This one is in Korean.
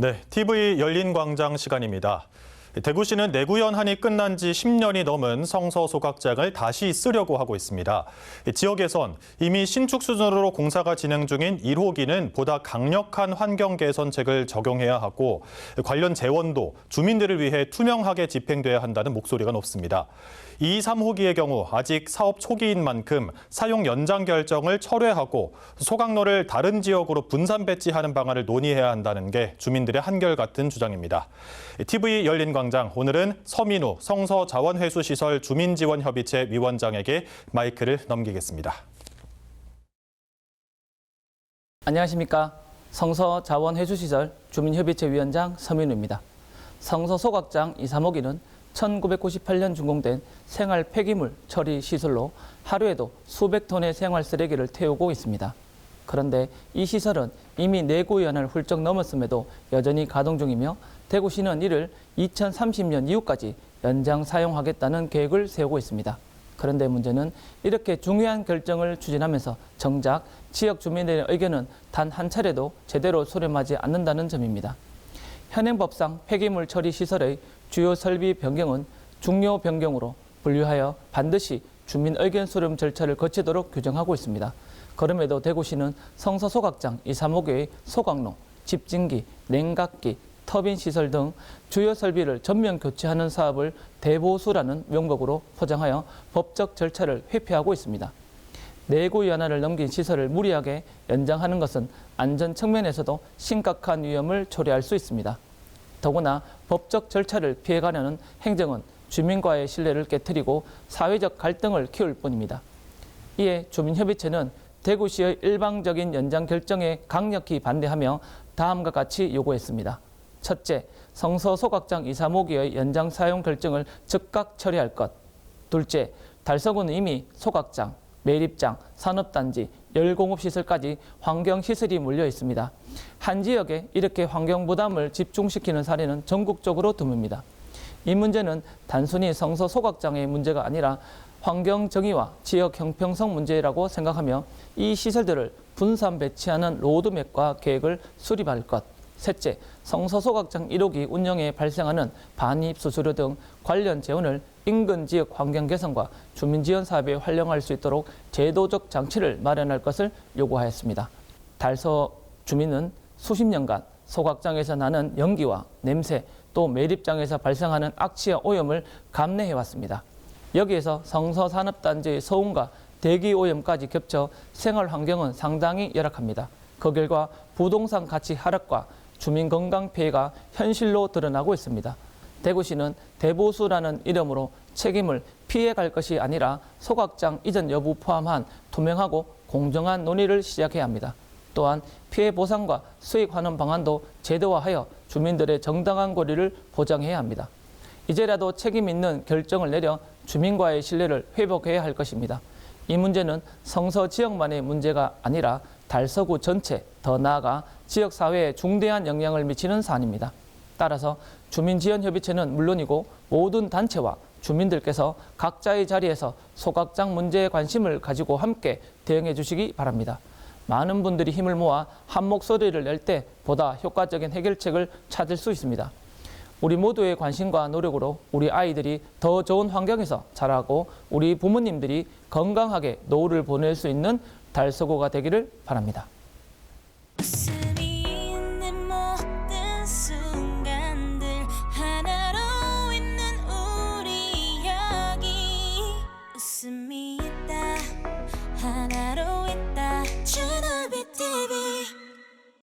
네, TV 열린 광장 시간입니다. 대구시는 내구 연한이 끝난 지 10년이 넘은 성서 소각장을 다시 쓰려고 하고 있습니다. 지역에선 이미 신축 수준으로 공사가 진행 중인 1호기는 보다 강력한 환경 개선책을 적용해야 하고 관련 재원도 주민들을 위해 투명하게 집행돼야 한다는 목소리가 높습니다. 2, 3호기의 경우 아직 사업 초기인 만큼 사용 연장 결정을 철회하고 소각로를 다른 지역으로 분산 배치하는 방안을 논의해야 한다는 게 주민들의 한결같은 주장입니다. TV 열린 광장 오늘은 서민우 성서자원회수시설 주민지원협의체 위원장에게 마이크를 넘기겠습니다. 안녕하십니까. 성서 자원회수시설 주민협의체 위원장 서민우입니다. 성서 소각장 2, 3호기는 1998년 준공된 생활 폐기물 처리 시설로 하루에도 수백 톤의 생활 쓰레기를 태우고 있습니다. 그런데 이 시설은 이미 내구연을 훌쩍 넘었음에도 여전히 가동 중이며 대구시는 이를 2030년 이후까지 연장 사용하겠다는 계획을 세우고 있습니다. 그런데 문제는 이렇게 중요한 결정을 추진하면서 정작 지역 주민들의 의견은 단 한 차례도 제대로 수렴하지 않는다는 점입니다. 현행법상 폐기물 처리 시설의 주요 설비 변경은 중요 변경으로 분류하여 반드시 주민 의견 수렴 절차를 거치도록 규정하고 있습니다. 그럼에도 대구시는 성서 소각장 2, 3호교의 소각로, 집진기, 냉각기, 터빈 시설 등 주요 설비를 전면 교체하는 사업을 대보수라는 명목으로 포장하여 법적 절차를 회피하고 있습니다. 내구 연한을 넘긴 시설을 무리하게 연장하는 것은 안전 측면에서도 심각한 위험을 초래할 수 있습니다. 더구나 법적 절차를 피해가려는 행정은 주민과의 신뢰를 깨뜨리고 사회적 갈등을 키울 뿐입니다. 이에 주민협의체는 대구시의 일방적인 연장 결정에 강력히 반대하며 다음과 같이 요구했습니다. 첫째, 성서 소각장 2, 3호기의 연장 사용 결정을 즉각 처리할 것. 둘째, 달서구는 이미 소각장, 매립장, 산업단지, 열공업시설까지 환경시설이 몰려 있습니다. 한 지역에 이렇게 환경 부담을 집중시키는 사례는 전국적으로 드뭅니다. 이 문제는 단순히 성서 소각장의 문제가 아니라 환경 정의와 지역 형평성 문제라고 생각하며 이 시설들을 분산 배치하는 로드맵과 계획을 수립할 것. 셋째, 성서소각장 1호기 운영에 발생하는 반입 수수료 등 관련 재원을 인근 지역 환경 개선과 주민 지원 사업에 활용할 수 있도록 제도적 장치를 마련할 것을 요구하였습니다. 달서 주민은 수십 년간 소각장에서 나는 연기와 냄새 또 매립장에서 발생하는 악취와 오염을 감내해 왔습니다. 여기에서 성서산업단지의 소음과 대기 오염까지 겹쳐 생활 환경은 상당히 열악합니다. 그 결과 부동산 가치 하락과 주민 건강 피해가 현실로 드러나고 있습니다. 대구시는 대보수라는 이름으로 책임을 피해갈 것이 아니라 소각장 이전 여부 포함한 투명하고 공정한 논의를 시작해야 합니다. 또한 피해 보상과 수익 환원 방안도 제도화하여 주민들의 정당한 권리를 보장해야 합니다. 이제라도 책임 있는 결정을 내려 주민과의 신뢰를 회복해야 할 것입니다. 이 문제는 성서 지역만의 문제가 아니라 달서구 전체, 더 나아가 지역 사회에 중대한 영향을 미치는 사안입니다. 따라서 주민지원협의체는 물론이고 모든 단체와 주민들께서 각자의 자리에서 소각장 문제에 관심을 가지고 함께 대응해 주시기 바랍니다. 많은 분들이 힘을 모아 한 목소리를 낼 때 보다 효과적인 해결책을 찾을 수 있습니다. 우리 모두의 관심과 노력으로 우리 아이들이 더 좋은 환경에서 자라고 우리 부모님들이 건강하게 노후를 보낼 수 있는 달서고가 되기를 바랍니다.